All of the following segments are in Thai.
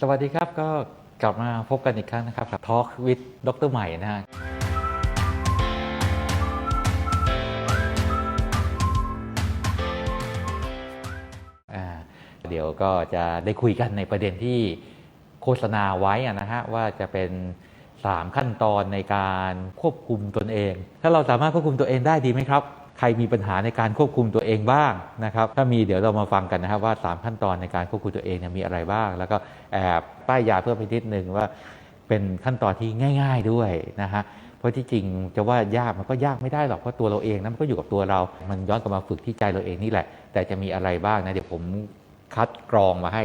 สวัสดีครับก็กลับมาพบกันอีกครั้งนะครับกับ Talk with ดรใหม่นะฮะเดี๋ยวก็จะได้คุยกันในประเด็นที่โฆษณาไว้นะฮะว่าจะเป็น 3 ขั้นตอนในการควบคุมตนเอง ถ้าเราสามารถควบคุมตัวเองได้ดีไหมครับ ใครมีปัญหาในการควบคุมตัวเองบ้างนะครับ ถ้ามีเดี๋ยวเรามาฟังกันนะครับว่า 3 ขั้นตอนในการควบคุมตัวเองเนี่ยมีอะไรบ้าง แล้วก็แอบป้ายยาเพิ่มไปนิดนึงว่า เป็นขั้นตอนที่ง่าย ๆด้วยนะฮะเพราะที่จริงจะว่ายากมันก็ยากไม่ได้หรอกเพราะตัวเราเองนะมันก็อยู่กับตัวเรา มันย้อนกลับมาฝึกที่ใจเราเองนี่แหละ แต่จะมีอะไรบ้างนะเดี๋ยวผมคัดกรองมาให้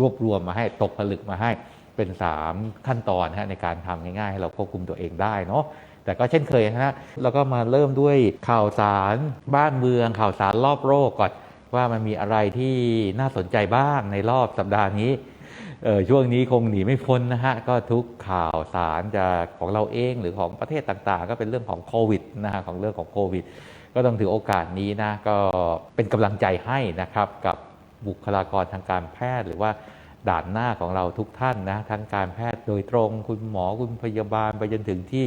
รวบรวมมาให้ตกผลึกมาให้เป็น 3 ขั้นตอนนะฮะในการทำง่ายๆให้เราควบคุมตัวเองได้เนาะ แต่ก็เช่นเคยนะฮะเราก็มาเริ่มด้วยข่าวสารบ้านเมือง ข่าวสารรอบโลกก่อนว่ามันมีอะไรที่น่าสนใจบ้างในรอบสัปดาห์นี้เออช่วงนี้คงหนีไม่พ้นนะฮะ ก็ทุกข่าวสารจะของเราเองหรือของประเทศต่างๆ ก็เป็นเรื่องของโควิดนะฮะของเรื่องของโควิด ก็ต้องถือโอกาสนี้นะก็เป็นกำลังใจให้นะครับกับบุคลากรทางการแพทย์หรือว่าด่านหน้าของเราทุกท่านนะทั้งการแพทย์โดยตรงคุณหมอคุณพยาบาลไปจนถึงที่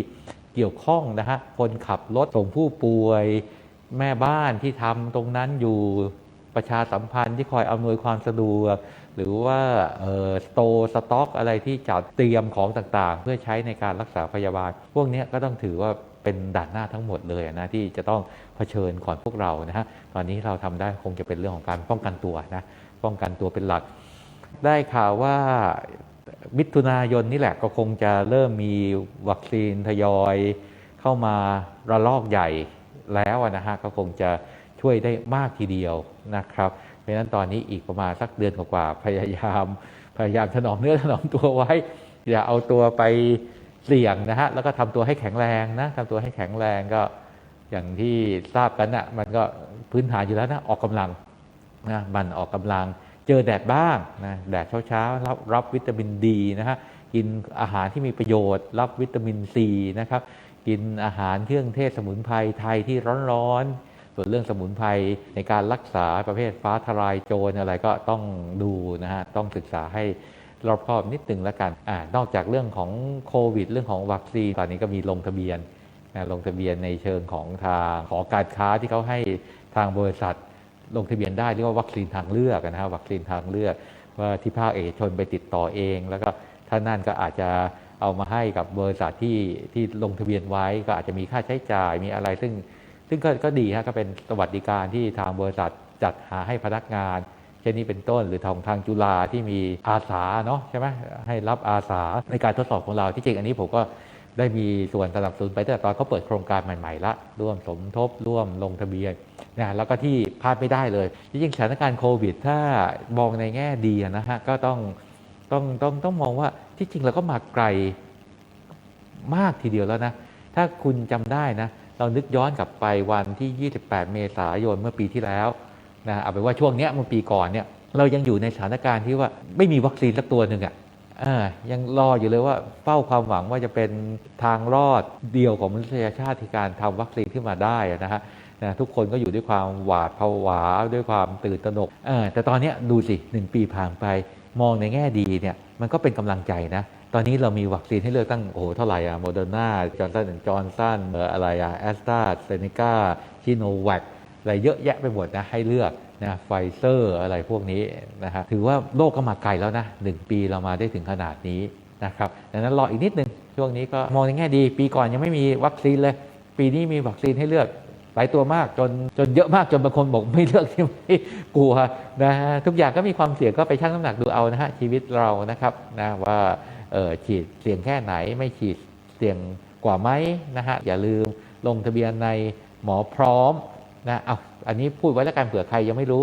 เกี่ยวข้องนะฮะคนขับรถส่งผู้ป่วย แม่บ้านที่ทำตรงนั้นอยู่ประชาสัมพันธ์ที่คอยอำนวยความสะดวก หรือว่าสโตร์สต็อกอะไรที่จัดเตรียมของต่างๆ เพื่อใช้ในการรักษาพยาบาล พวกนี้ก็ต้องถือว่าเป็นด่านหน้าทั้งหมดเลยนะที่จะต้องเผชิญก่อนพวกเรานะฮะตอนนี้เราทำได้คงจะเป็นเรื่องของการป้องกันตัวนะป้องกันตัวเป็นหลัก ได้ข่าวว่า มิถุนายนนี่แหละก็คงจะเริ่มมีวัคซีนทยอยเข้ามาระลอกใหญ่แล้วนะฮะก็คงจะช่วยได้มากทีเดียวนะครับ เพราะฉะนั้นตอนนี้อีกประมาณสักเดือนกว่าพยายาม พยายามถนอมเนื้อถนอมตัวไว้ อย่าเอาตัวไปเสี่ยงนะฮะแล้วก็ทำตัวให้แข็งแรงนะทำตัวให้แข็งแรงก็อย่างที่ทราบกันนะ่ะมันก็พื้นฐานอยู่แล้วนะออกกำลังนะมันออกกำลัง เจอแดดบ้างนะแดดเช้าๆรับรับวิตามินดีนะฮะกินอาหารที่มีประโยชน์ รับวิตามินซีนะครับกินอาหารเครื่องเทศสมุนไพรไทยที่ร้อนๆ ส่วนเรื่องสมุนไพรในการรักษาประเภทฟ้าทลายโจรอะไรก็ต้องดูนะฮะต้องศึกษาให้รอบคอบนิดนึงแล้วกันอ่านอกจากเรื่องของโควิด เรื่องของวัคซีนตอนนี้ก็มีลงทะเบียนนะลงทะเบียนในเชิงของทางหอการค้าที่เขาให้ทางบริษัท ลงทะเบียนได้เรียกว่าวัคซีนทางเลือกนะฮะวัคซีนทางเลือก ว่าที่ภาคเอกชนไปติดต่อเอง แล้วก็ท่านนั่นก็อาจจะเอามาให้กับบริษัทที่ที่ลงทะเบียนไว้ก็อาจจะมีค่าใช้จ่ายมีอะไร ซึ่งซึ่งก็ก็ดีฮะก็เป็นสวัสดิการที่ทางบริษัทจัดหาให้พนักงานเช่นนี้เป็นต้นหรือทางทางจุฬาที่มีอาสาเนาะใช่ไหมให้รับอาสาในการทดสอบของเราที่จริงอันนี้ผมก็ ได้มีส่วนสนับสนุนไปตั้งแต่ตอนเขาเปิดโครงการใหม่ๆละร่วมสมทบร่วมลงทะเบียนนะแล้วก็ที่พลาดไม่ได้เลยจริงสถานการณ์โควิด ถ้ามองในแง่ดีนะฮะก็ต้องต้องต้องต้องมองว่าที่จริงเราก็มาไกลมากทีเดียวแล้วนะ ถ้าคุณจำได้นะ เรานึกย้อนกลับไปวันที่ 28 เมษายนเมื่อปีที่แล้วนะเอาไปนว่าช่วงเนี้ยเมื่อปีก่อนเนี่ยเรายังอยู่ในสถานการณ์ที่ว่าไม่มีวัคซีนสักตัวหนึ่งอะอ่า ยังรออยู่เลยว่าเฝ้าความหวังว่าจะเป็นทางรอดเดียวของมนุษยชาติที่การทำวัคซีนขึ้นมาได้นะฮะนะทุกคนก็อยู่ด้วยความหวาดผวาด้วยความตื่นตระหนกแต่ตอนนี้ดูสิหนึ่งปีผ่านไปมองในแง่ดีเนี่ยมันก็เป็นกำลังใจนะ ตอนนี้เรามีวัคซีนให้เลือกตั้ง โอ้โห เท่าไหร่อะโมเดอร์นาจอร์นสันจอร์นสันอะไรอะแอสตราเซเนกาชิโนแวค อะไรเยอะแยะไปหมดนะให้เลือกนะไฟเซอร์อะไรพวกนี้นะฮะถือว่าโลกก็มาไกลแล้วนะหนึ่งปีเรามาได้ถึงขนาดนี้นะครับดังนั้นรออีกนิดนึงช่วงนี้ก็มองในแง่ดี ปีก่อนยังไม่มีวัคซีนเลย ปีนี้มีวัคซีนให้เลือกหลายตัวมากจนจนเยอะมากจนบางคนบอกไม่เลือกที่ไม่กลัวนะฮะทุกอย่างก็มีความเสี่ยงก็ไปชั่งน้ำหนักดูเอานะฮะชีวิตเรานะครับนะว่าเออฉีดเสี่ยงแค่ไหนไม่ฉีดเสี่ยงกว่าไหมนะฮะอย่าลืมลงทะเบียนในหมอพร้อม นะเอาอันนี้พูดไว้แล้วกันเผื่อใครยังไม่รู้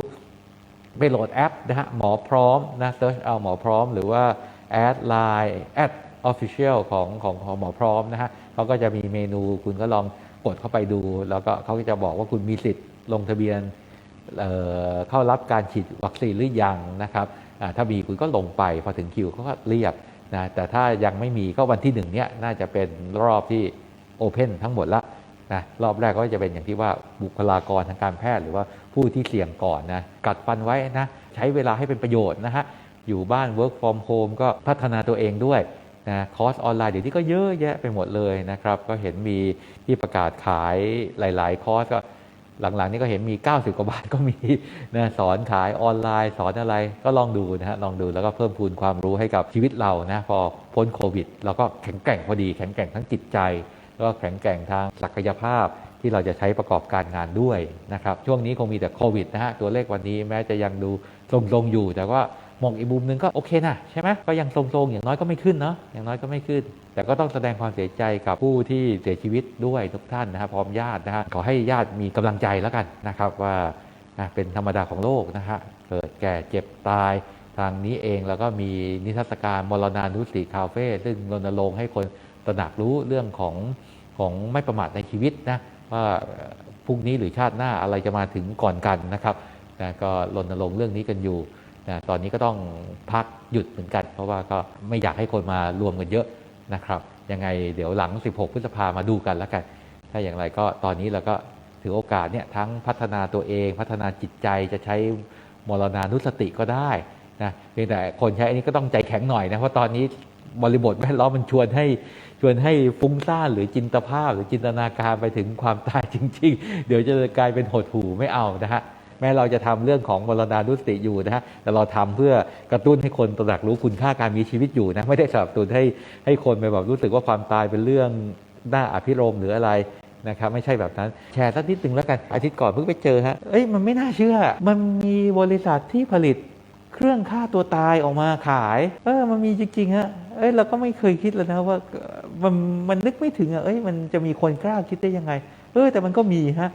ไปโหลดแอปนะฮะหมอพร้อมนะเซิร์ชเอาหมอพร้อม หรือว่าแอดไลน์แอดออฟฟิเชียลของของของหมอพร้อมนะฮะเขาก็จะมีเมนูคุณก็ลองกดเข้าไปดู แล้วก็เขาก็จะบอกว่าคุณมีสิทธิ์ลงทะเบียนเเข้ารับการฉีดวัคซีนหรือยังนะครับถ้ามีคุณก็ลงไปพอถึงคิวเขาก็เรียกนะแต่ถ้ายังไม่มีก็วันที่หนึ่งเนี้ยน่าจะเป็นรอบที่โอเพนทั้งหมดละ นะรอบแรกก็จะเป็นอย่างที่ว่าบุคลากรทางการแพทย์หรือว่าผู้ที่เสี่ยงก่อนนะกัดฟันไว้นะใช้เวลาให้เป็นประโยชน์นะฮะอยู่บ้าน work from home ก็พัฒนาตัวเองด้วยนะคอร์สออนไลน์เดี๋ยวนี้ก็เยอะแยะไปหมดเลยนะครับ ก็เห็นมีที่ประกาศขายหลาย ๆ คอร์สก็หลัง ๆ นี่ก็เห็นมี 90 กว่าบาทก็มีนะสอนขายออนไลน์ สอนอะไรก็ลองดูนะฮะลองดูแล้วก็เพิ่มพูนความรู้ให้กับชีวิตเรานะพอพ้นโควิดเราก็แข็งแกร่งพอดี แข็งแกร่งทั้งจิตใจ แล้วก็แข็งแกร่งทางศักยภาพที่เราจะใช้ประกอบการงานด้วยนะครับช่วงนี้คงมีแต่โควิดนะฮะตัวเลขวันนี้แม้จะยังดูทรงๆอยู่ แต่ว่ามองอีกมุมหนึงก็โอเคนะใช่ไหมก็ยังทรงๆอย่างน้อยก็ไม่ขึ้นเนาะอย่างน้อยก็ไม่ขึ้น แต่ก็ต้องแสดงความเสียใจกับผู้ที่เสียชีวิตด้วยทุกท่านนะครับพร้อมญาตินะฮะขอให้ญาติมีกำลังใจแล้วกันนะครับว่าเป็นธรรมดาของโลกนะฮะเกิดแก่เจ็บตายทางนี้เองแล้วก็มีนิทรรศการมรณานุสติคาเฟ่ซึ่งรณรงค์ให้คน ตระหนักรู้เรื่องของของไม่ประมาทในชีวิตนะว่าพรุ่งนี้หรือชาติหน้าอะไรจะมาถึงก่อนกันนะครับนะก็รณรงค์เรื่องนี้กันอยู่นะตอนนี้ก็ต้องพักหยุดเหมือนกัน เพราะว่าก็ไม่อยากให้คนมารวมกันเยอะนะครับ ยังไงเดี๋ยวหลัง 16 พฤษภามาดูกันแล้วกัน ถ้าอย่างไรก็ตอนนี้เราก็ถือโอกาสเนี่ยทั้งพัฒนาตัวเอง พัฒนาจิตใจจะใช้มรณานุสติก็ได้นะเพียงแต่คนใช้อันนี้ก็ต้องใจแข็งหน่อยนะเพราะตอนนี้ บริบทแวดล้อมมันชวนให้ชวนให้ฟุ้งซ่านหรือจินตภาพ หรือจินตนาการไปถึงความตายจริง ๆ เดี๋ยวจะกลายเป็นหดหู่ไม่เอานะฮะแม้เราจะทำเรื่องของมรณานุสติอยู่นะฮะแต่เราทำเพื่อกระตุ้นให้คนตระหนักรู้คุณค่าการมีชีวิตอยู่นะไม่ได้สนับสนุนให้ให้คนไปแบบรู้สึกว่าความตายเป็นเรื่องน่าอภิรมหรืออะไรนะครับไม่ใช่แบบนั้นแชร์สักนิดหนึ่งแล้วกันอาทิตย์ก่อนเพิ่งไปเจอฮะเอ้ยมันไม่น่าเชื่อ มันมีบริษัทที่ผลิต เครื่องฆ่าตัวตายออกมาขาย เออ มันมีจริงๆฮะเอ้ยเราก็ไม่เคยคิดเลยนะว่ามันมันนึกไม่ถึงอะเอ้ยมันจะมีคนกล้าคิดได้ยังไง เออแต่มันก็มีฮะ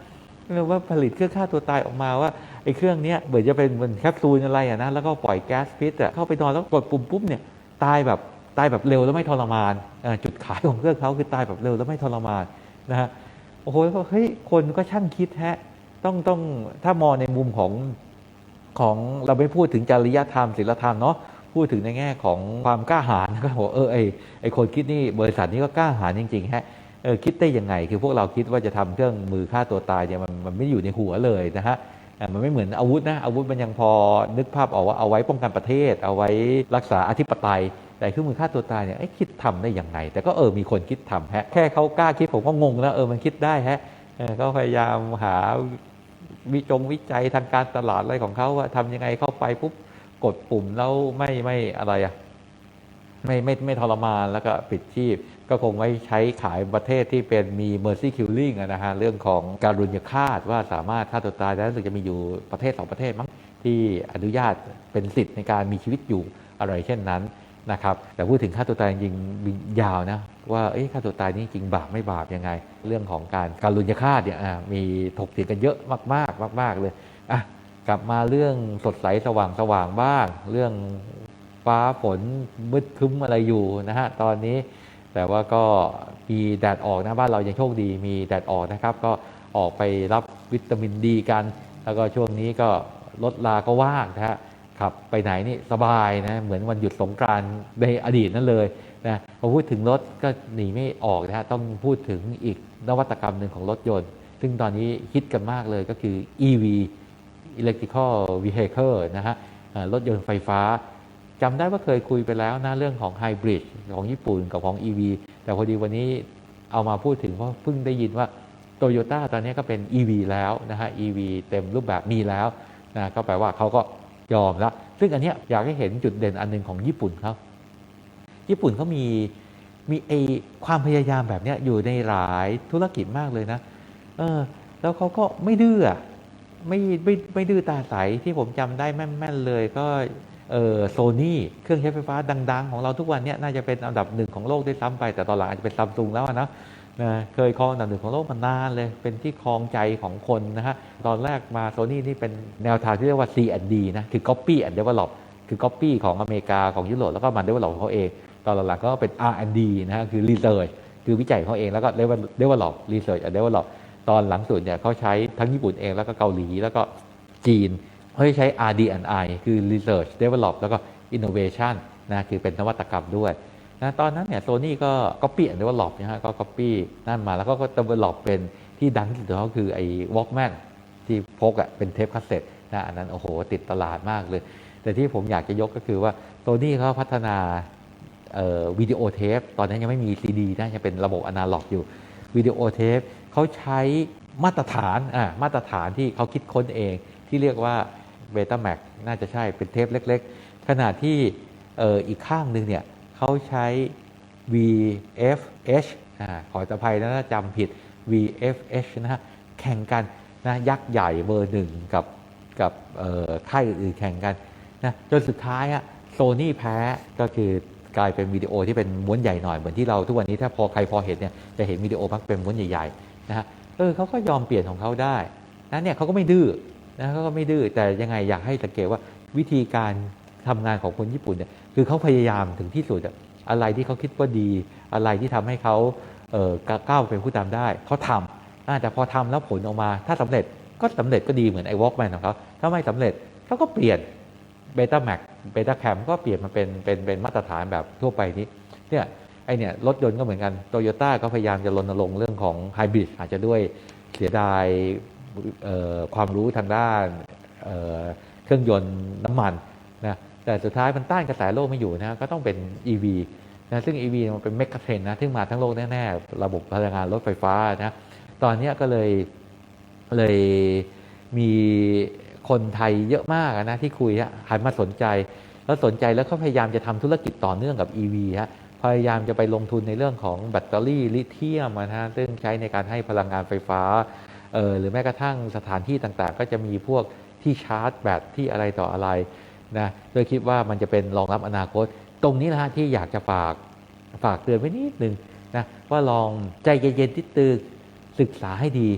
เออว่าผลิตเครื่องฆ่าตัวตายออกมาว่าไอ้เครื่องเนี้ยเหมือนจะเป็นเหมือนแคปซูลอะไรอะนะแล้วก็ปล่อยแก๊สพิษอะเข้าไปนอนแล้วกดปุ่มปุ๊บเนี่ยตายแบบตายแบบเร็วแล้วไม่ทรมานจุดขายของเครื่องเขาคือตายแบบเร็วแล้วไม่ทรมานนะฮะโอ้โหแล้วเฮ้ยคนก็ช่างคิดแฮะต้องต้องถ้ามองในมุมของ ของเราไม่พูดถึงจริยธรรมศีลธรรมเนาะพูดถึงในแง่ของความกล้าหาญก็บอกเออไอไอคนคิดนี่บริษัทนี้ก็กล้าหาญจริงๆฮะเออคิดได้ยังไง คือพวกเราคิดว่าจะทำเครื่องมือฆ่าตัวตายเนี่ยมันมันไม่อยู่ในหัวเลยนะฮะมันไม่เหมือนอาวุธนะอาวุธมันยังพอนึกภาพออกว่าเอาไว้ป้องกันประเทศ เอาไว้รักษาอธิปไตยแต่เครื่องมือฆ่าตัวตายเนี่ยเอ๊ะคิดทำได้ยังไง แต่ก็เออมีคนคิดทำฮะแค่เขากล้าคิดผมก็งงแล้วเออมันคิดได้ฮะก็พยายามหา วิจงวิจัยทางการตลาดอะไรของเขาว่าทำยังไงเข้าไปปุ๊บกดปุ่มแล้วไม่ไม่อะไรอะไม่ไม่ไม่ทรมานแล้วก็ปิดชีพ ก็คงไม่ใช้ขายประเทศที่เป็นมี mercy killing นะฮะเรื่องของการรุญฆาตว่าสามารถฆ่าตัวตายได้รู้สึกจะมีอยู่ประเทศสองประเทศมั้งที่อนุญาตเป็นสิทธิ์ในการมีชีวิตอยู่อะไรเช่นนั้น นะครับแต่พูดถึงฆ่าตัวตายจริงยาวนะว่าเอ๊ะฆ่าตัวตายนี่จริงบาปไม่บาปยังไง เรื่องของการการรุญฆาตเนี่ยมีถกเถียงกันเยอะมากๆมาก ๆเลยอะกลับมาเรื่องสดใสสว่างสว่างบ้าง เรื่องฟ้าฝนมืดคึ้มอะไรอยู่นะฮะตอนนี้ แต่ว่าก็มีแดดออกนะบ้านเรายังโชคดีมีแดดออกนะครับ ก็ออกไปรับวิตามินดีกัน แล้วก็ช่วงนี้ก็รถลาก็ว่างนะฮะ ขับไปไหนนี่สบายนะเหมือนวันหยุดสงกรานต์ในอดีตนั่นเลยนะพอพูดถึงรถก็หนีไม่ออกนะฮะต้องพูดถึงอีกนวัตกรรมหนึ่งของรถยนต์ ซึ่งตอนนี้ฮิตกันมากเลยก็คือ EV Electrical Vehicle นะฮะเอ่อรถยนต์ไฟฟ้าจำได้ว่าเคยคุยไปแล้วนะเรื่องของไฮบริดของญี่ปุ่นกับของ EV แต่พอดีวันนี้เอามาพูดถึงเพราะเพิ่งได้ยินว่าโตโยต้าตอนนี้ก็เป็น EV แล้วนะฮะ EV เต็มรูปแบบมีแล้วนะก็แปลว่าเขาก็ ยอมแล้วซึ่งอันนี้อยากให้เห็นจุดเด่นอันหนึ่งของญี่ปุ่นเขาญี่ปุ่นเขามีมีไอความพยายามแบบนี้อยู่ในหลายธุรกิจมากเลยนะเออแล้วเขาก็ไม่ดื้อไม่ไม่ไม่ดื้อตาใสที่ผมจำได้แม่นๆเลยก็เออโซนี่เครื่องใช้ไฟฟ้าดัง ๆ ของเราทุกวันเนี้ยน่าจะเป็นอันดับหนึ่งของโลกได้ซ้ำไปแต่ตอนหลังอาจจะเป็นซัมซุงแล้วนะ นะเคยครองอันดับหนึ่งของโลกมานานเลย เป็นที่ครองใจของคนนะฮะ ตอนแรกมาโซนี่นี่เป็นแนวทางที่เรียกว่า C&D นะ คือ Copy and Develop คือ Copy ของอเมริกาของยุโรปแล้วก็มา Develop ของเขาเอง ตอนหลังๆก็เป็น R&D นะฮะ คือ Research คือวิจัยของเขาเองแล้วก็ Develop Research and Develop ตอนหลังสุดเนี่ยเขาใช้ทั้งญี่ปุ่นเองแล้วก็เกาหลีแล้วก็จีนเขาใช้ RD&I คือ Research Develop แล้วก็ Innovation นะ คือเป็นนวัตกรรมด้วย นะตอนนั้นเนี่ยโซนี่ก็ Copy and Develop นะฮะก็ Copy นั่นมาแล้วก็ก็ Develop เป็นที่ดังที่สุดของเขาคือไอ้ Walkman ที่พกอะเป็นเทปคาสเซ็ตนะอันนั้นโอ้โหติดตลาดมากเลย แต่ที่ผมอยากจะยกก็คือว่าโซนี่เขาพัฒนาเอ่อวิดีโอเทปตอนนั้นยังไม่มีซีดีนะยังเป็นระบบอนาล็อกอยู่วิดีโอเทปเขาใช้มาตรฐานอ่ามาตรฐานที่เขาคิดค้นเองที่เรียกว่าเบต้าแม็กน่าจะใช่เป็นเทปเล็ก ๆขณะที่อีกข้างหนึ่งเนี่ย เขาใช้ VFH อ่าขออภัยนะถ้าจำผิด VFH นะฮะแข่งกันนะยักษ์ใหญ่เบอร์หนึ่งกับกับเอ่อค่ายอื่นๆแข่งกันนะจนสุดท้ายอะโซนี่แพ้ก็คือกลายเป็นวิดีโอที่เป็นม้วนใหญ่หน่อย เหมือนที่เราทุกวันนี้ถ้าพอใครพอเห็นเนี่ยจะเห็นวิดีโอมักเป็นม้วนใหญ่ๆนะฮะเออเขาก็ยอมเปลี่ยนของเขาได้นะเนี่ยเขาก็ไม่ดื้อนะเขาก็ไม่ดื้อแต่ยังไงอยากให้สังเกตว่าวิธีการทำงานของคนญี่ปุ่นเนี่ย คือเขาพยายามถึงที่สุดอะอะไรที่เขาคิดว่าดี อะไรที่ทำให้เขาเออก้าวเป็นผู้นำได้เขาทำแต่พอทำแล้วผลออกมาถ้าสำเร็จก็สำเร็จก็ดีเหมือนไอ้วอล์กแมนของเขาถ้าไม่สำเร็จเขาก็เปลี่ยนเบต้าแม็กเบต้าแคมก็เปลี่ยนมาเป็นเป็นเป็นมาตรฐานแบบทั่วไปนี้เนี่ยไอเนี่ยรถยนต์ก็เหมือนกันโตโยต้าก็พยายามจะรณรงค์เรื่องของไฮบริดอาจจะด้วยเสียดายความรู้ทางด้านเเครื่องยนต์น้ำมัน แต่สุดท้ายมันต้านกระแสโลกไม่อยู่นะก็ต้องเป็น EV นะซึ่ง EV มันเป็นเมกะเทรนนะที่มาทั้งโลกแน่ๆ ระบบพลังงานรถไฟฟ้านะตอนนี้ก็เลยเลยมีคนไทยเยอะมากนะที่คุยฮะหันมาสนใจ แล้วสนใจแล้วก็พยายามจะทำธุรกิจต่อเนื่องกับ EV ฮะพยายามจะไปลงทุนในเรื่องของแบตเตอรี่ลิเธียมนะฮะซึ่งใช้ในการให้พลังงานไฟฟ้าเออหรือแม้กระทั่งสถานที่ต่างๆ ก็จะมีพวกที่ชาร์จแบตที่อะไรต่ออะไร นะโดยคิดว่ามันจะเป็นรองรับอนาคต ตรงนี้นะฮะที่อยากจะฝากฝากเตือนไว้นิดนึงนะว่าลองใจเย็นๆติดตึกศึกษาให้ดี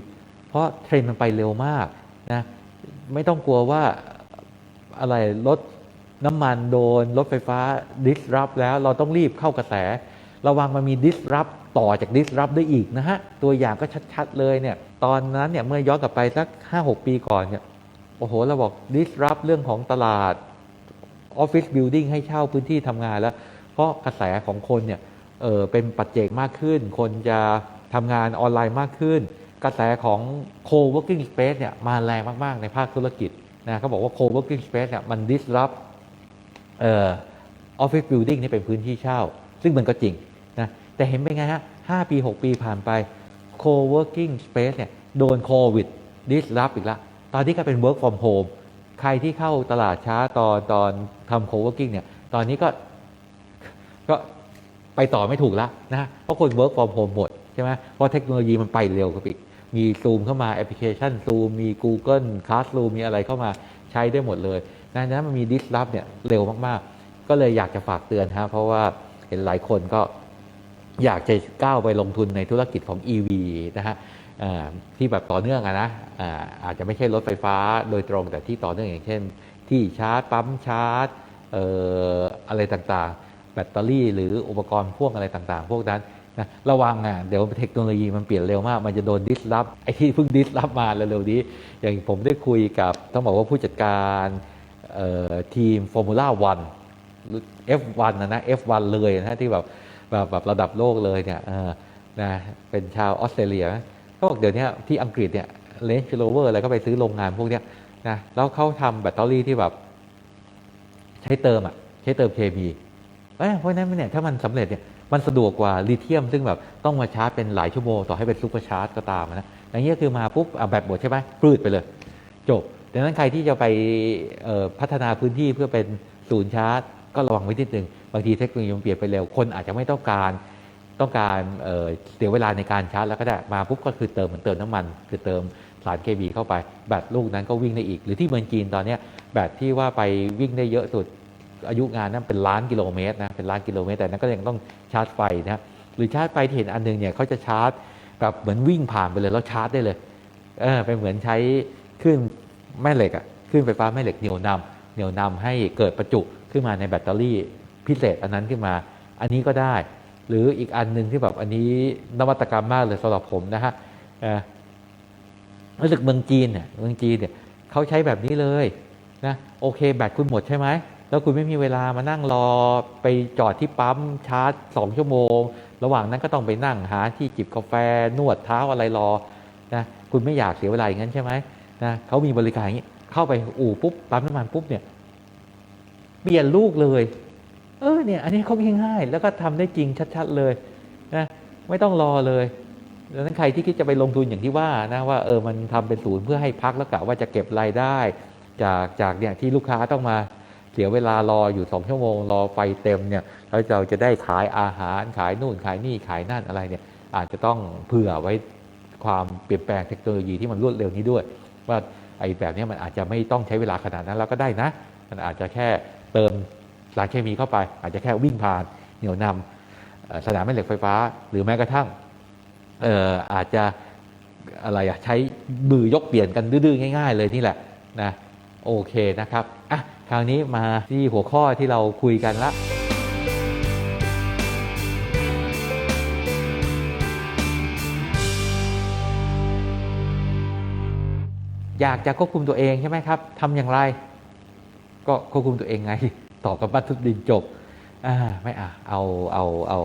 เพราะเทรนด์มันไปเร็วมากนะไม่ต้องกลัวว่าอะไรรถน้ำมันโดนรถไฟฟ้าดิสรับแล้วเราต้องรีบเข้ากระแส ระวังมันมีดิสรับต่อจากดิสรับได้อีกนะฮะ ตัวอย่างก็ชัดๆเลยเนี่ยตอนนั้นเนี่ยเมื่อย้อนกลับไปสัก 5-6 ปีก่อนเนี่ยโอ้โหเราบอกดิสรับเรื่องของตลาด ออฟฟิศบิลดิ่งให้เช่าพื้นที่ทำงานแล้ว เพราะกระแสของคนเนี่ยเออเป็นปัจเจกมากขึ้น คนจะทำงานออนไลน์มากขึ้น กระแสของ co-working space เนี่ยมาแรงมาก ๆ ในภาคธุรกิจนะเขาบอกว่า co-working space เนี่ยมัน disrupt เอ่อออฟฟิศบิลดิ่งนี่เป็นพื้นที่เช่า ซึ่งมันก็จริงนะแต่เห็นเป็นไงฮะ5ปี 6 ปีผ่านไป co-working space เนี่ยโดนโควิด disrupt อีกละตอนนี้ก็เป็น work from home ใครที่เข้าตลาดช้าตอนตอนทำ co-working เนี่ย ตอนนี้ก็ก็ไปต่อไม่ถูกแล้วนะเพราะคน work from home หมดใช่ไหมเพราะเทคโนโลยีมันไปเร็วครับอีก มีซูมเข้ามาแอปพลิเคชันซูมมี Google Classroom มีอะไรเข้ามาใช้ได้หมดเลยดังนั้นมันมี disrupt เนี่ยเร็วมากๆ ก็เลยอยากจะฝากเตือนฮะเพราะว่าเห็นหลายคนก็อยากจะก้าวไปลงทุนในธุรกิจของ EV นะฮะ ที่แบบต่อเนื่องอะนะอาจจะไม่ใช่รถไฟฟ้าโดยตรงแต่ที่ต่อเนื่องอย่างเช่น ที่ชาร์จปั๊มชาร์จอออะไรต่างๆ แบตเตอรี่หรืออุปกรณ์พ่วงอะไรต่างๆ พวกนั้นนะระวังอะเดี๋ยวเทคโนโลยีมันเปลี่ยนเร็วมาก มันจะโดนดิสลอฟไอ้ที่เพิ่งดิสลอฟมาเร็วๆนี้ อย่างผมได้คุยกับต้องบอกว่าผู้จัดการทีมฟอร์มูล่าวัน F1 นะนะ F1 เลยนะที่แบบแบบแบบระดับโลกเลยเนี่ยนะเป็นชาวออสเตรเลียนะ เขาบอกเดี๋ยวนี้ที่อังกฤษเนี่ยเลนส์โรเวอร์อะไรก็ไปซื้อโรงงานพวกเนี้ยนะแล้วเขาทำแบตเตอรี่ที่แบบ ใช้เติมอะ ใช้เติมเคมีเพราะนั้นเนี่ยถ้ามันสำเร็จเนี่ยมันสะดวกกว่าลิเธียม ซึ่งแบบต้องมาชาร์จเป็นหลายชั่วโมงต่อให้เป็นซูเปอร์ชาร์จก็ตามนะอย่างเงี้ยคือมาปุ๊บอะแบตหมดใช่ไหมปลืดไปเลย จบดังนั้นใครที่จะไปพัฒนาพื้นที่เพื่อเป็นศูนย์ชาร์จ ก็ระวังไว้นิดนึงบางทีเทคโนโลยีมันเปลี่ยนไปเร็วคนอาจจะไม่ต้องการ ต้องการเสียเวลาในการชาร์จแล้วก็ได้มาปุ๊บก็คือเติมเหมือนเติมน้ำมัน คือเติมสารเคมีเข้าไป แบตลูกนั้นก็วิ่งได้อีก หรือที่เมืองจีนตอนนี้แบตที่ว่าไปวิ่งได้เยอะสุดอายุงานนั้นเป็นล้านกิโลเมตรนะเป็นล้านกิโลเมตร แต่นั้นก็ยังต้องชาร์จไฟนะหรือชาร์จไฟที่เห็นอันหนึงเนี่ยเขาจะชาร์จแบบเหมือนวิ่งผ่านไปเลยแล้วชาร์จได้เลยเออเป็นเหมือนใช้คลื่นแม่เหล็กอะคลื่นไฟฟ้าแม่เหล็กเหนี่ยวนำเหนี่ยวนำให้เกิดประจุขึ้นมาในแบตเตอรี่พิเศษอันนั้นขึ้นมา อันนี้ก็ได้ หรืออีกอันหนึ่งที่แบบอันนี้นวัตกรรมมากเลยสำหรับผมนะฮะรู้สึกเมืองจีนเนี่ยเมืองจีนเนี่ยเขาใช้แบบนี้เลยนะโอเคแบตคุณหมดใช่ไหมแล้วคุณไม่มีเวลามานั่งรอไปจอดที่ปั๊มชาร์จสองชั่วโมง ระหว่างนั้นก็ต้องไปนั่งหาที่จิบกาแฟนวดเท้าอะไรรอนะคุณไม่อยากเสียเวลาอย่างนั้นใช่ไหมนะเขามีบริการอย่างนี้เข้าไปอู่ปุ๊บปั๊มน้ำมันปุ๊บเนี่ยเปลี่ยนลูกเลย เออเนี่ยอันนี้เขาง่ายๆแล้วก็ทำได้จริงชัด ๆเลยนะไม่ต้องรอเลยดังนั้นใครที่คิดจะไปลงทุนอย่างที่ว่านะว่าเออมันทำเป็นศูนย์เพื่อให้พักแล้วกะว่าจะเก็บรายได้ จากจากเนี่ยที่ลูกค้าต้องมาเสียเวลารออยู่สองชั่วโมงรอไฟเต็มเนี่ยแล้วเราจะได้ขายอาหารขายนู่นขายนี่ขายนั่นอะไรเนี่ยอาจจะต้องเผื่อไว้ความเปลี่ยนแปลงเทคโนโลยีที่มันรวดเร็วนี้ด้วย ว่าไอ้แบบนี้มันอาจจะไม่ต้องใช้เวลาขนาดนั้นแล้วก็ได้นะ มันอาจจะแค่เติม สารเคมีเข้าไป อาจจะแค่วิ่งผ่านเหนี่ยวนำเอ่อสนามแม่เหล็กไฟฟ้า หรือแม้กระทั่งเอ่ออาจจะอะไรอะใช้มือยกเปลี่ยนกันดื้อๆง่าย ๆ เลยนี่แหละนะโอเคนะครับอะคราวนี้มาที่หัวข้อที่เราคุยกันละอยากจะควบคุมตัวเองใช่ไหมครับทำอย่างไร ก็ควบคุมตัวเองไง ตอบกับบัตทุดินจบไม่อะเอาเอาเอา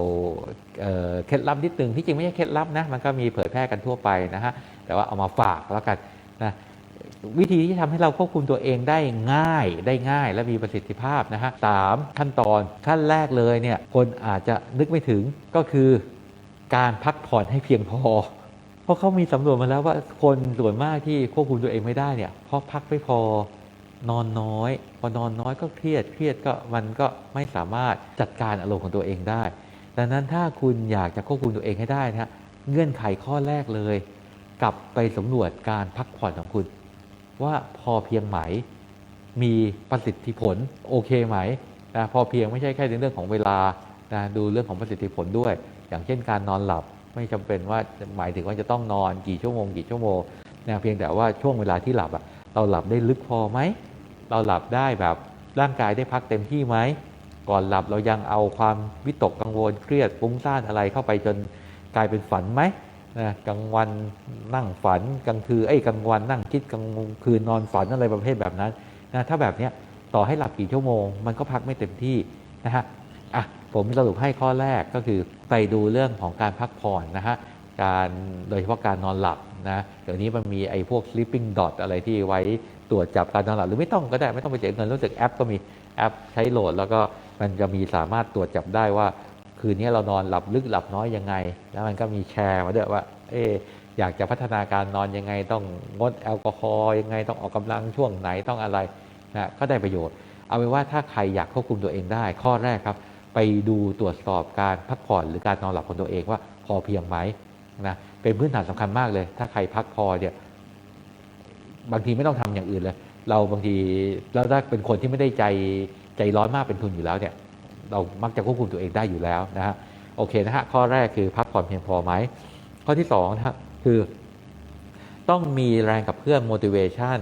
เคล็ดลับนิดนึงที่จริงไม่ใช่เคล็ดลับนะมันก็มีเผยแพร่กันทั่วไปนะฮะแต่ว่าเอามาฝากแล้วกันนะวิธีที่ทำให้เราควบคุมตัวเองได้ง่ายได้ง่าย และมีประสิทธิภาพนะฮะสามขั้นตอนขั้นแรกเลยเนี่ยคนอาจจะนึกไม่ถึงก็คือการพักผ่อนให้เพียงพอ เพราะเขามีสำรวจมาแล้วว่าคนส่วนมากที่ควบคุมตัวเองไม่ได้เนี่ยเพราะพักไม่พอ นอนน้อย พอนอนน้อยก็เครียดเครียดก็มันก็ไม่สามารถจัดการอารมณ์ของตัวเองได้ ดังนั้นถ้าคุณอยากจะควบคุมตัวเองให้ได้นะฮะเงื่อนไขข้อแรกเลย กลับไปสำรวจการพักผ่อนของคุณ ว่าพอเพียงไหม มีประสิทธิผลโอเคไหมนะพอเพียงไม่ใช่แค่ในเรื่องของเวลานะดูเรื่องของประสิทธิผลด้วย อย่างเช่นการนอนหลับไม่จำเป็นว่าหมายถึงว่าจะต้องนอนกี่ชั่วโมงกี่ชั่วโมงนะเพียงแต่ว่าช่วงเวลาที่หลับอะเราหลับได้ลึกพอไหม เราหลับได้แบบร่างกายได้พักเต็มที่ไหม ก่อนหลับเรายังเอาความวิตกกังวลเครียดฟุ้งซ่านอะไรเข้าไปจนกลายเป็นฝันไหมนะกลางวันนั่งฝันกลางคืนไอ้กลางวันนั่งคิดกลางคืนนอนฝันอะไรประเภทแบบนั้นนะถ้าแบบเนี้ยต่อให้หลับกี่ชั่วโมง มันก็พักไม่เต็มที่นะฮะอะผมสรุปให้ข้อแรกก็คือไปดูเรื่องของการพักผ่อนนะฮะการโดยเฉพาะการนอนหลับนะเดี๋ยวนี้มันมีไอ้พวก sleeping dot อะไรที่ไว้ ตรวจจับการนอนหลับหรือไม่ต้องก็ได้ไม่ต้องไปเสียเงินรู้สึกแอป ก็มีแอปใช้โหลด แล้วก็มันจะมีสามารถตรวจจับได้ว่า คืนนี้เรานอนหลับลึกหลับน้อยยังไง แล้วมันก็มีแชร์มาด้วยว่า เอออยากจะพัฒนาการนอนยังไงต้องงดแอลกอฮอล์ยังไงต้องออกกำลังช่วงไหนต้องอะไรนะก็ได้ประโยชน์ เอาเป็นว่าถ้าใครอยากควบคุมตัวเองได้ ข้อแรกครับ ไปดูตรวจสอบการพักผ่อนหรือการนอนหลับของตัวเองว่าพอเพียงไหมนะเป็นพื้นฐานสำคัญมากเลย ถ้าใครพักพอเนี่ย บางทีไม่ต้องทำอย่างอื่นเลย เราบางทีแล้วถ้าเป็นคนที่ไม่ได้ใจใจร้อนมากเป็นทุนอยู่แล้วเนี่ยเรามักจะควบคุมตัวเองได้อยู่แล้วนะฮะโอเคนะฮะข้อแรกคือพักผ่อนเพียงพอไหมข้อที่สองนะฮะคือต้องมีแรงกับเพื่อน motivation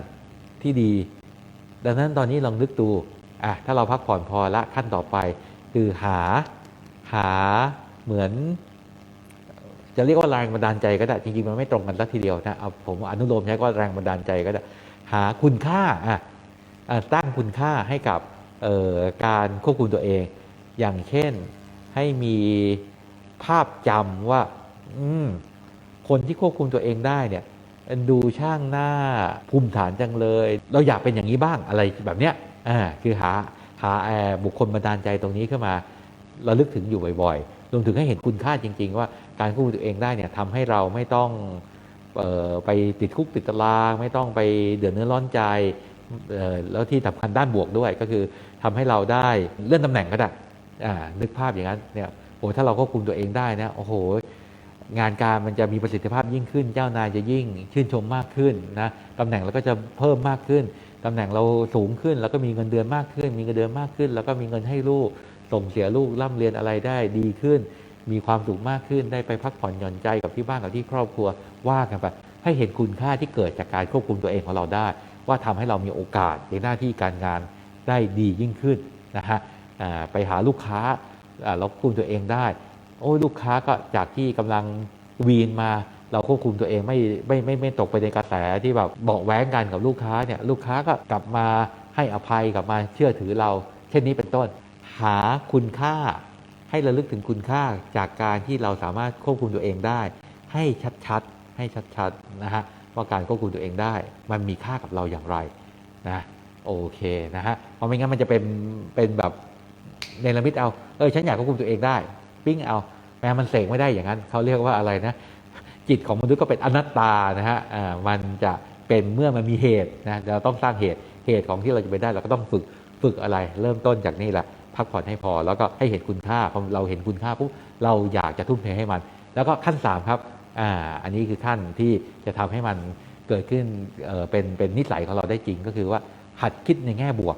ที่ดี ดังนั้นตอนนี้ลองนึกดูอะถ้าเราพักผ่อนพอละขั้นต่อไป คือหาหาเหมือน จะเรียกว่าแรงบันดาลใจก็ได้ จริงๆ มันไม่ตรงกันสักทีเดียวนะเอาผมอนุโลมใช้ว่าแรงบันดาลใจก็ได้ หาคุณค่าอะตั้งคุณค่าให้กับการควบคุมตัวเอง อย่างเช่นให้มีภาพจำว่าคนที่ควบคุมตัวเองได้เนี่ยดูช่างหน้าภูมิฐานจังเลย เราอยากเป็นอย่างนี้บ้างอะไรแบบเนี้ยอ่าคือหาหาบุคคลบันดาลใจตรงนี้ขึ้นมาระลึกถึงอยู่บ่อย รวมถึงให้เห็นคุณค่าจริง ๆ ว่าการควบคุมตัวเองได้เนี่ยทำให้เราไม่ต้องออไปติดคุกติดตาราง ไม่ต้องไปเดือดเนื้อร้อนใจแล้วที่สำคัญด้านบวกด้วยก็คือทำให้เราได้เลื่อนตำแหน่งก็ได้นึกภาพอย่างนั้นเนี่ยโอ้ถ้าเราควบคุมตัวเองได้นะโอ้โหงานการมันจะมีประสิทธิภาพยิ่งขึ้น เจ้านายจะยิ่งชื่นชมมากขึ้นนะตำแหน่งเราก็จะเพิ่มมากขึ้นตำแหน่งเราสูงขึ้น แล้วก็มีเงินเดือนมากขึ้น มีเงินเดือนมากขึ้น แล้วก็มีเงินให้ลูก ส่งเสียลูกร่ำเรียนอะไรได้ดีขึ้น มีความสุขมากขึ้นได้ไปพักผ่อนหย่อนใจกับที่บ้านกับที่ครอบครัวว่ากันไปให้เห็นคุณค่าที่เกิดจากการควบคุมตัวเองของเราได้ ว่าทำให้เรามีโอกาสในหน้าที่การงานได้ดียิ่งขึ้นนะฮะไปหาลูกค้าเราควบคุมตัวเองได้ โอ้ยลูกค้าก็จากที่กำลังวีนมาเราควบคุมตัวเองไม่ไม่ไม่ไม่ตกไปในกระแสที่แบบบอกแว้งกันกับลูกค้าเนี่ยลูกค้าก็กลับมาให้อภัยกลับมาเชื่อถือเรา เช่นนี้เป็นต้น หาคุณค่า ให้ระลึกถึงคุณค่าจากการที่เราสามารถควบคุมตัวเองได้ ให้ชัดๆ ให้ชัดๆนะฮะว่าการควบคุมตัวเองได้ มันมีค่ากับเราอย่างไรนะโอเคนะฮะเพราะไม่งั้นมันจะเป็นเป็นแบบเนรมิตเอาเออฉันอยากควบคุมตัวเองได้ ปิ้งเอาแม้มันเสกไม่ได้อย่างนั้นเขาเรียกว่าอะไรนะจิตของมนุษย์ก็เป็นอนัตตานะฮะอ่ามันจะเป็นเมื่อมันมีเหตุนะเราต้องสร้างเหตุเหตุของที่เราจะไปได้เราก็ต้องฝึกฝึกอะไร เริ่มต้นจากนี่แหละ พักผ่อนให้พอ แล้วก็ให้เห็นคุณค่าพอเราเห็นคุณค่าปุ๊บเราอยากจะทุ่มเทให้มัน แล้วก็ขั้นสามครับอ่าอันนี้คือขั้นที่จะทำให้มันเกิดขึ้นเออเป็นเป็นนิสัยของเราได้จริงก็คือว่าหัดคิดในแง่บวก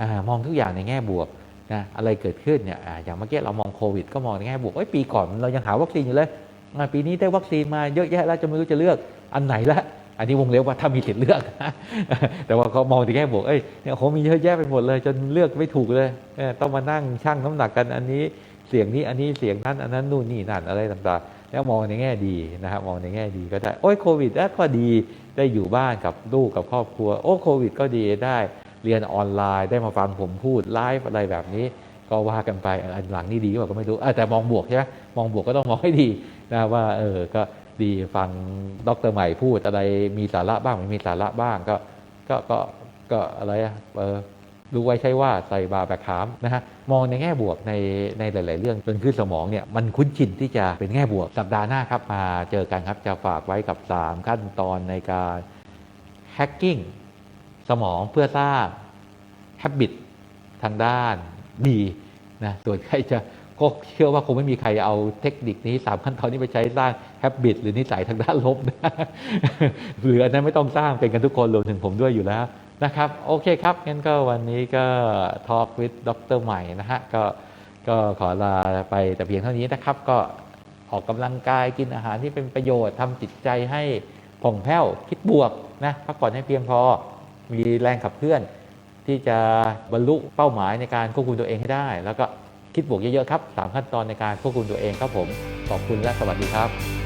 อามองทุกอย่างในแง่บวกนะอะไรเกิดขึ้นเนี่ยอาอย่างเมื่อกี้เรามองโควิด ก็มองในแง่บวกเอ้ยปีก่อนเรายังหาวัคซีนอยู่เลยปีนี้ได้วัคซีนมาเยอะแยะแล้วจะไม่รู้จะเลือกอันไหนละ อันนี้วงเล็บว่าถ้ามีสิทธิ์เลือก แต่ว่าเขามองในแง่บวกเอ้ยเนี่ยโหมีเยอะแยะไปหมดเลย จนเลือกไม่ถูกเลยเต้องมานั่งชั่งน้ำหนักกันอันนี้เสียงนี้อันนี้เสียงนั้นอันนั้นนู่นนี่นั่นอะไรต่างๆ แล้วมองในแง่ดีนะครับมองในแง่ดีก็ได้โอ้ยโควิดก็ดีได้อยู่บ้านกับลูกกับครอบครัว โอ้โควิด ก็ดีได้เรียนออนไลน์ได้มาฟังผมพูดไลฟ์อะไรแบบนี้ ก็ว่ากันไปอันหลังนี่ดีกว่าก็ไม่รู้แต่มองบวกใช่ไหมมองบวกก็ต้องมองให้ดีนะว่าเออก็ ดีฟังดรใหม่พูดอะไรมีสาระบ้างไม่มีสาระบ้างก็ก็ก็ก็อะไรอะเออรู้ไว้ใช่ว่าใส่บาแบกขามนะฮะมองในแง่บวกในในหลาย ๆ เรื่องจนขึ้นสมองเนี่ยมันคุ้นชินที่จะเป็นแง่บวกสัปดาห์หน้าครับมาเจอกันครับจะฝากไว้กับ 3 ขั้นตอนในการแฮกกิ้งสมองเพื่อสร้าง h a บิตทางด้านดีนะส่วนใครจะ ก็เชื่อว่าคงไม่มีใครเอาเทคนิคนี้สามขั้นตอนนี้ไปใช้สร้าง h a บิตหรือนิสัยทางด้านลบนะหรืออันนั้นไม่ต้องสร้างเป็นกันทุกคนรวมถึงผมด้วยอยู่แล้วนะครับ โอเคครับงั้นก็วันนี้ก็ Talk with ดรใหม่นะฮะก็ก็ขอลาไปแต่เพียงเท่านี้นะครับ ก็ออกกำลังกายกินอาหารที่เป็นประโยชน์ทำจิตใจให้ผ่องแผ้วคิดบวกนะพักผ่อนให้เพียงพอมีแรงขับเคลื่อน ที่จะบรรลุเป้าหมายในการควบคุมตัวเองให้ได้ แล้วก็ คิดบวกเยอะๆครับ 3 ขั้นตอนในการควบคุมตัวเองครับผม ขอบคุณและสวัสดีครับ